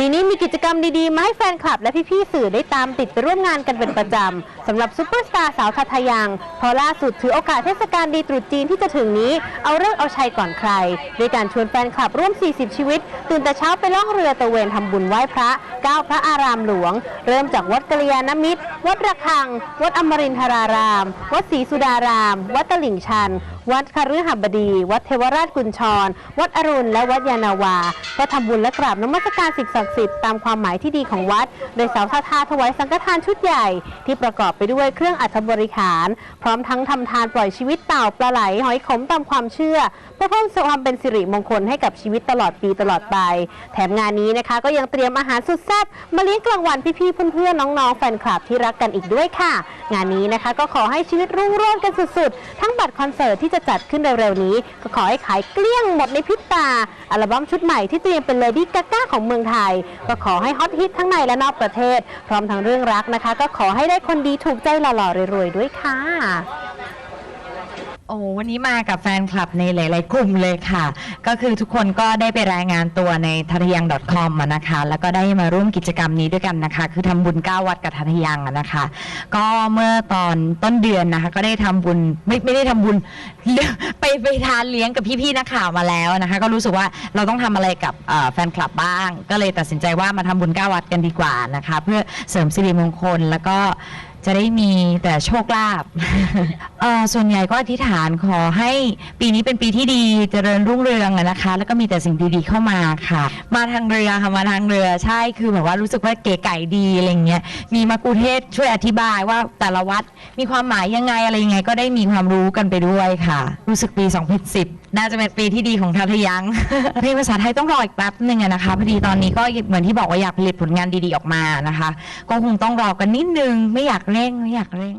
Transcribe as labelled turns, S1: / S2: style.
S1: ปีนี้มีกิจกรรมดี ๆ มาให้แฟนคลับและพี่ ๆ สื่อได้ตามติดไปร่วมงานกันเป็นประจำสำหรับซูเปอร์สตาร์สาวทาทายังเพอล่าสุดถือโอกาสเทศกาลดีตรุษจีนที่จะถึงนี้ เอาเรื่องเอาชัยก่อนใครด้วยการชวนแฟนคลับร่วม 40 ชีวิต ตื่นแต่เช้าไปล่องเรือตะเวนทำบุญไหว้พระก้าวพระอารามหลวง เริ่มจากวัดกัลยาณมิตร วัดระฆัง วัดอมรินทราราม วัดศรีสุดาราม วัดตลิ่งชัน วัดคฤหบดี วัดเทวราชกุญชร วัดอรุณ และวัดยานาวา ก็ทำบุญและกราบนมัสการสิ่งศักดิ์สิทธิ์ตามความหมายที่ดีของวัด โดยสาวทาทาถวายสังฆทานชุดใหญ่ ที่ประกอบไปด้วยเครื่องอัฐบริขาร พร้อมทั้งทำทานปล่อยชีวิตเต่าปลาไหลหอยขมตามความเชื่อเพื่อเพิ่มความเป็นสิริมงคลให้กับชีวิตตลอดปีตลอดไป แถมงานนี้นะคะ ก็ยังเตรียมอาหารสุดแซ่บมาเลี้ยงกลางวันพี่ๆเพื่อนๆน้องๆแฟนคลับที่รักกันอีกด้วยค่ะ งานนี้นะคะก็ขอให้ชีวิตรุ่งโรจน์กันสุดๆ ทั้งบัตรคอนเสิร์ตที่จะจัดขึ้นเร็วๆนี้ ก็ขอให้ขายเกลี้ยงหมดในพริบตา อัลบั้มชุดใหม่ที่เตรียมเป็นเลดี้กาก้าของเมืองไทย ก็ขอให้ฮอตฮิตทั้งในและนอกประเทศ พร้อมทั้งเรื่องรักนะคะ ก็ขอให้ได้คนดีถูกใจหล่อๆรวยๆด้วยค่ะ
S2: โอ้วันนี้มากับแฟนคลับในหลาย ๆ กลุ่มเลยค่ะ ก็คือทุกคนก็ได้ไปรายงานตัวในทัทยัง .com อะนะคะ แล้วก็ได้มาร่วมกิจกรรมนี้ด้วยกันนะคะ คือทำบุญ 9 วัดกับทัทยังอะนะคะ ก็เมื่อตอนต้นเดือนนะคะ ก็ได้ทำบุญไม่ไม่ได้ทำบุญ ไปไปทานเลี้ยงกับพี่ ๆ นักข่าวมาแล้วนะคะ ก็รู้สึกว่าเราต้องทำอะไรกับเอ่อแฟนคลับบ้าง ก็เลยตัดสินใจว่ามาทำบุญ 9 วัดกันดีกว่านะคะ เพื่อเสริมสิริมงคลแล้วก็ จะได้มีแต่โชคลาภ เอ่อส่วนใหญ่ก็อธิษฐานขอให้ปีนี้เป็นปีที่ดีเจริญรุ่งเรืองอะนะคะ แล้วก็มีแต่สิ่งดีๆเข้ามาค่ะ มาทางเรือค่ะมาทางเรือใช่คือแบบว่ารู้สึกว่าเก๋ไก่ดีอะไรเงี้ยมีมากุเทศช่วยอธิบายว่าแต่ละวัดมีความหมายยังไงอะไรยังไง ก็ได้มีความรู้กันไปด้วยค่ะ รู้สึกปี 2010 น่าจะเป็นปีที่ดีของทัทยัง เพลงภาษาไทยต้องรออีกแป๊บหนึ่งอะนะคะพอดีตอนนี้ก็เหมือนที่บอกว่าอยากผลิตผลงานดีๆออกมานะคะ ก็คงต้องรอกันนิดนึงไม่อยากเร่งอยากเร่ง